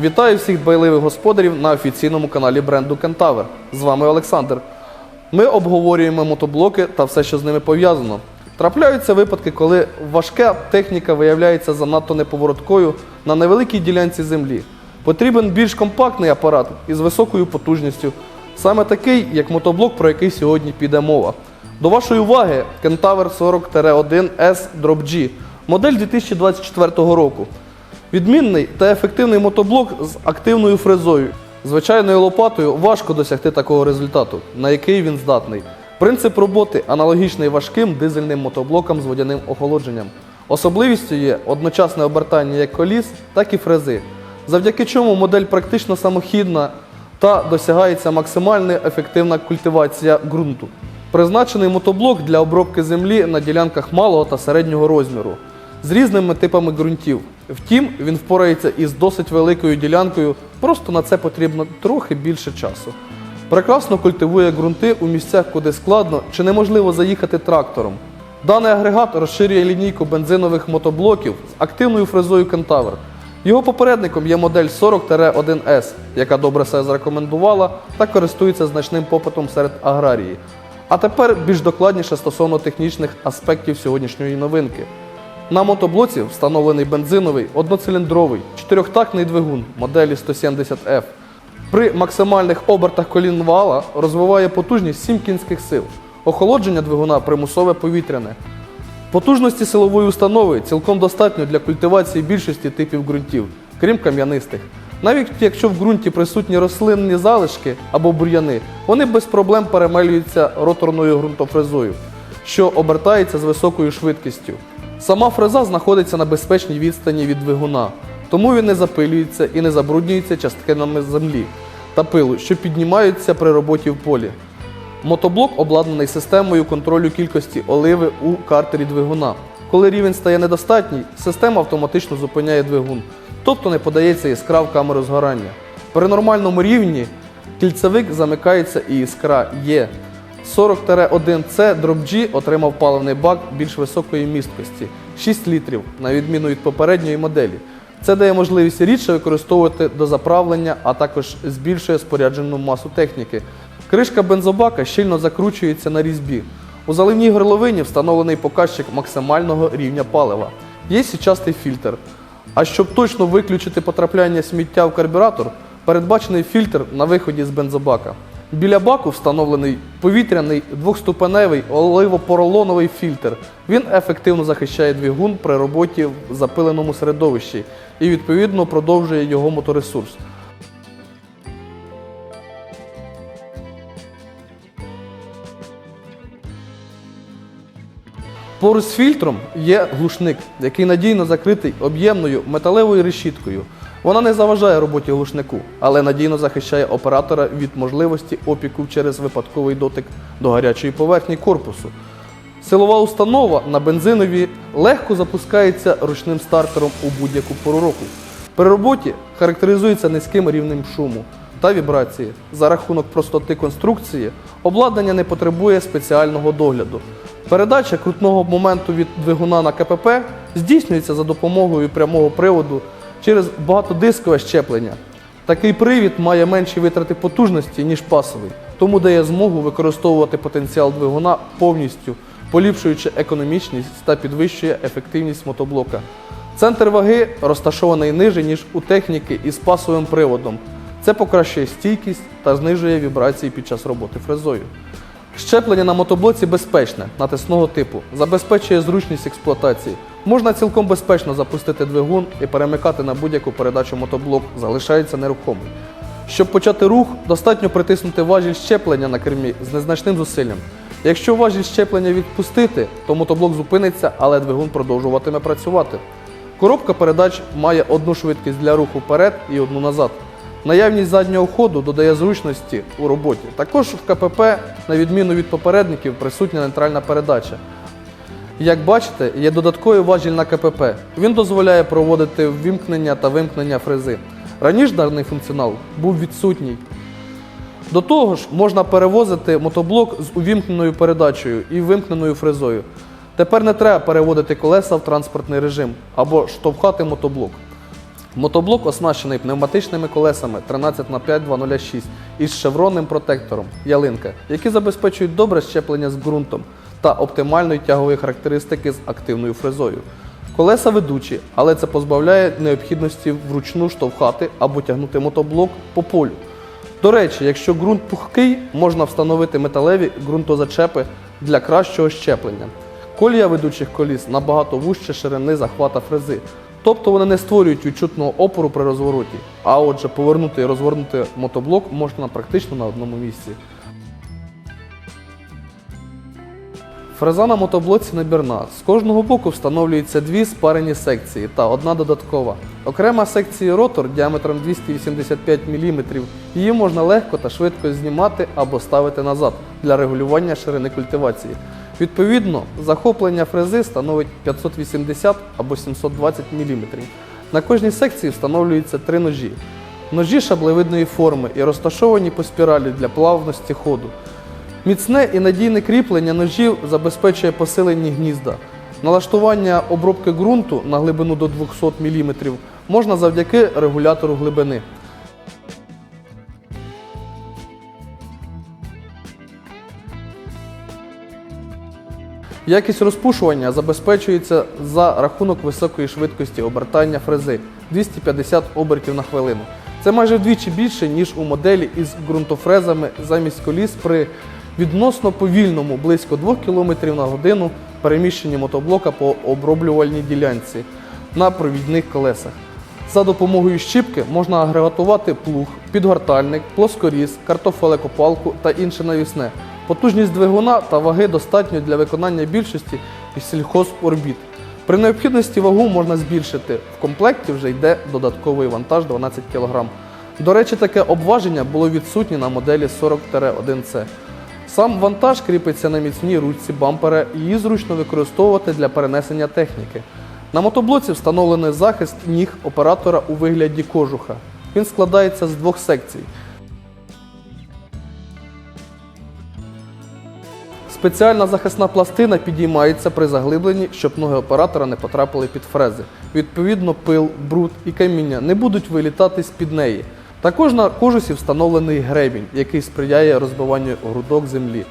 Вітаю всіх дбайливих господарів на офіційному каналі бренду Кентавер. З вами Олександр. Ми обговорюємо мотоблоки та все, що з ними пов'язано. Трапляються випадки, коли важка техніка виявляється занадто неповороткою на невеликій ділянці землі. Потрібен більш компактний апарат із високою потужністю, саме такий, як мотоблок, про який сьогодні піде мова. До вашої уваги Kentaver 40-1S Drop G, модель 2024 року. Відмінний та ефективний мотоблок з активною фрезою. Звичайною лопатою важко досягти такого результату, на який він здатний. Принцип роботи аналогічний важким дизельним мотоблокам з водяним охолодженням. Особливістю є одночасне обертання як коліс, так і фрези, завдяки чому модель практично самохідна та досягається максимально ефективна культивація ґрунту. Призначений мотоблок для обробки землі на ділянках малого та середнього розміру з різними типами ґрунтів. Втім, він впорається із досить великою ділянкою, просто на це потрібно трохи більше часу. Прекрасно культивує ґрунти у місцях, куди складно чи неможливо заїхати трактором. Даний агрегат розширює лінійку бензинових мотоблоків з активною фрезою Кентавр. Його попередником є модель 40-1S, яка добре себе зарекомендувала та користується значним попитом серед аграрії. А тепер більш докладніше стосовно технічних аспектів сьогоднішньої новинки. На мотоблоці встановлений бензиновий одноциліндровий чотирьохтактний двигун моделі 170F. При максимальних обертах колін вала розвиває потужність 7 кінських сил. Охолодження двигуна примусове повітряне. Потужності силової установи цілком достатньо для культивації більшості типів ґрунтів, крім кам'янистих. Навіть якщо в ґрунті присутні рослинні залишки або бур'яни, вони без проблем перемелюються роторною ґрунтофрезою, що обертається з високою швидкістю. Сама фреза знаходиться на безпечній відстані від двигуна, тому він не запилюється і не забруднюється частинами землі та пилу, що піднімаються при роботі в полі. Мотоблок обладнаний системою контролю кількості оливи у картері двигуна. Коли рівень стає недостатній, система автоматично зупиняє двигун, тобто не подається іскра в камеру згорання. При нормальному рівні кільцевик замикається і іскра є. 40-1C Drop G отримав паливний бак більш високої місткості 6 літрів, на відміну від попередньої моделі. Це дає можливість рідше використовувати до заправлення, а також збільшує споряджену масу техніки. Кришка бензобака щільно закручується на різьбі. У заливній горловині встановлений показчик максимального рівня палива. Є січастий фільтр. А щоб точно виключити потрапляння сміття в карбюратор, передбачений фільтр на виході з бензобака. Біля баку встановлений повітряний двохступеневий оливопоролоновий фільтр. Він ефективно захищає двигун при роботі в запиленому середовищі і відповідно продовжує його моторесурс. Поруч з фільтром є глушник, який надійно закритий об'ємною металевою решіткою. Вона не заважає роботі глушнику, але надійно захищає оператора від можливості опіку через випадковий дотик до гарячої поверхні корпусу. Силова установа на бензинові легко запускається ручним стартером у будь-яку пору року. При роботі характеризується низьким рівнем шуму та вібрації. За рахунок простоти конструкції обладнання не потребує спеціального догляду. Передача крутного моменту від двигуна на КПП здійснюється за допомогою прямого приводу через багатодискове щеплення. Такий привід має менші витрати потужності, ніж пасовий, тому дає змогу використовувати потенціал двигуна повністю, поліпшуючи економічність та підвищує ефективність мотоблока. Центр ваги розташований ниже, ніж у техніки із пасовим приводом. Це покращує стійкість та знижує вібрації під час роботи фрезою. Щеплення на мотоблоці безпечне, натисного типу, забезпечує зручність експлуатації. Можна цілком безпечно запустити двигун і перемикати на будь-яку передачу мотоблок, залишається нерухомий. Щоб почати рух, достатньо притиснути важіль щеплення на кермі з незначним зусиллям. Якщо важіль щеплення відпустити, то мотоблок зупиниться, але двигун продовжуватиме працювати. Коробка передач має одну швидкість для руху вперед і одну назад. Наявність заднього ходу додає зручності у роботі. Також в КПП, на відміну від попередників, присутня нейтральна передача. Як бачите, є додатковий важіль на КПП. Він дозволяє проводити ввімкнення та вимкнення фрези. Раніше даний функціонал був відсутній. До того ж, можна перевозити мотоблок з увімкненою передачею і вимкненою фрезою. Тепер не треба переводити колеса в транспортний режим або штовхати мотоблок. Мотоблок оснащений пневматичними колесами 13х5 із шевронним протектором ялинка, які забезпечують добре щеплення з ґрунтом та оптимальної тягової характеристики з активною фрезою. Колеса ведучі, але це позбавляє необхідності вручну штовхати або тягнути мотоблок по полю. До речі, якщо ґрунт пухкий, можна встановити металеві ґрунтозачепи для кращого щеплення. Колія ведучих коліс набагато вужче ширини захвата фрези, тобто вони не створюють відчутного опору при розвороті. А отже, повернути і розгорнути мотоблок можна практично на одному місці. Фреза на мотоблоці набірна. З кожного боку встановлюються дві спарені секції та одна додаткова. Окрема секція ротор діаметром 285 мм. Її можна легко та швидко знімати або ставити назад для регулювання ширини культивації. Відповідно, захоплення фрези становить 580 або 720 мм. На кожній секції встановлюються три ножі. Ножі шаблевидної форми і розташовані по спіралі для плавності ходу. Міцне і надійне кріплення ножів забезпечує посилені гнізда. Налаштування обробки ґрунту на глибину до 200 мм можна завдяки регулятору глибини. Якість розпушування забезпечується за рахунок високої швидкості обертання фрези 250 обертів на хвилину. Це майже вдвічі більше, ніж у моделі із ґрунтофрезами замість коліс при відносно повільному близько 2 км на годину переміщенні мотоблока по оброблювальній ділянці на провідних колесах. За допомогою щіпки можна агрегатувати плуг, підгортальник, плоскоріз, картофелекопалку та інше навісне. Потужність двигуна та ваги достатньо для виконання більшості із сільхозорбіт. При необхідності вагу можна збільшити. В комплекті вже йде додатковий вантаж 12 кг. До речі, таке обваження було відсутнє на моделі 40-1C. Сам вантаж кріпиться на міцній ручці бампера і її зручно використовувати для перенесення техніки. На мотоблоці встановлений захист ніг оператора у вигляді кожуха. Він складається з двох секцій. Спеціальна захисна пластина підіймається при заглибленні, щоб ноги оператора не потрапили під фрези. Відповідно, пил, бруд і каміння не будуть вилітати з-під неї. Також на кожусі встановлений гребінь, який сприяє розбиванню грудок землі.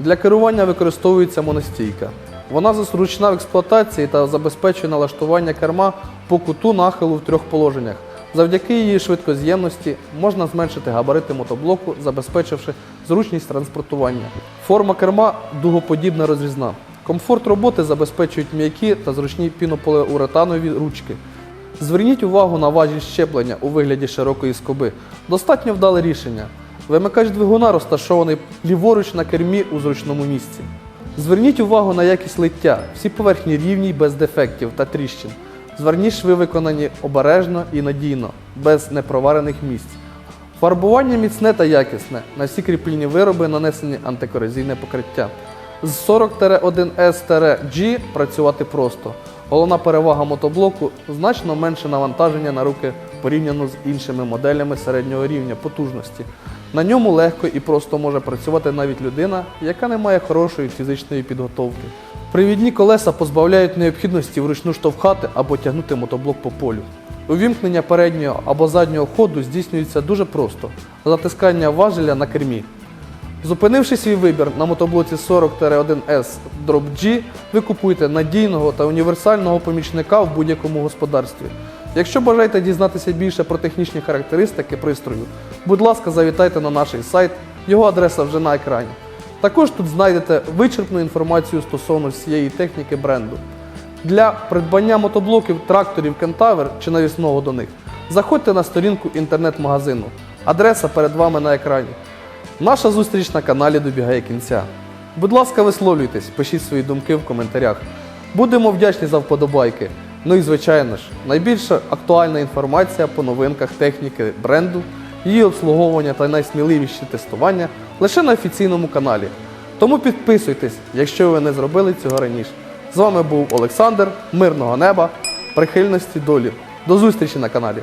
Для керування використовується моностійка. Вона зручна в експлуатації та забезпечує налаштування керма по куту нахилу в трьох положеннях. Завдяки її швидкоз'ємності можна зменшити габарити мотоблоку, забезпечивши зручність транспортування. Форма керма дугоподібна розрізна. Комфорт роботи забезпечують м'які та зручні пінополіуретанові ручки. Зверніть увагу на важіль щеплення у вигляді широкої скоби. Достатньо вдале рішення. Вимикач двигуна розташований ліворуч на кермі у зручному місці. Зверніть увагу на якість лиття. Всі поверхні рівні без дефектів та тріщин. Зверніть шви виконані обережно і надійно, без непроварених місць. Фарбування міцне та якісне. На всі кріпільні вироби нанесені антикорозійне покриття. З 40-1S-G працювати просто. Головна перевага мотоблоку значно менше навантаження на руки порівняно з іншими моделями середнього рівня потужності. На ньому легко і просто може працювати навіть людина, яка не має хорошої фізичної підготовки. Привідні колеса позбавляють необхідності вручну штовхати або тягнути мотоблок по полю. Увімкнення переднього або заднього ходу здійснюється дуже просто затискання важеля на кермі. Зупинивши свій вибір на мотоблоці 40-1S Drop G, ви купуєте надійного та універсального помічника в будь-якому господарстві. Якщо бажаєте дізнатися більше про технічні характеристики пристрою, будь ласка, завітайте на наш сайт, його адреса вже на екрані. Також тут знайдете вичерпну інформацію стосовно всієї техніки бренду. Для придбання мотоблоків, тракторів Кентавер чи навісного до них заходьте на сторінку інтернет-магазину. Адреса перед вами на екрані. Наша зустріч на каналі добігає кінця. Будь ласка, висловлюйтесь, пишіть свої думки в коментарях. Будемо вдячні за вподобайки. Ну і звичайно ж, найбільша актуальна інформація по новинках техніки бренду, її обслуговування та найсміливіші тестування лише на офіційному каналі. Тому підписуйтесь, якщо ви не зробили цього раніше. З вами був Олександр, мирного неба, прихильності долі. До зустрічі на каналі.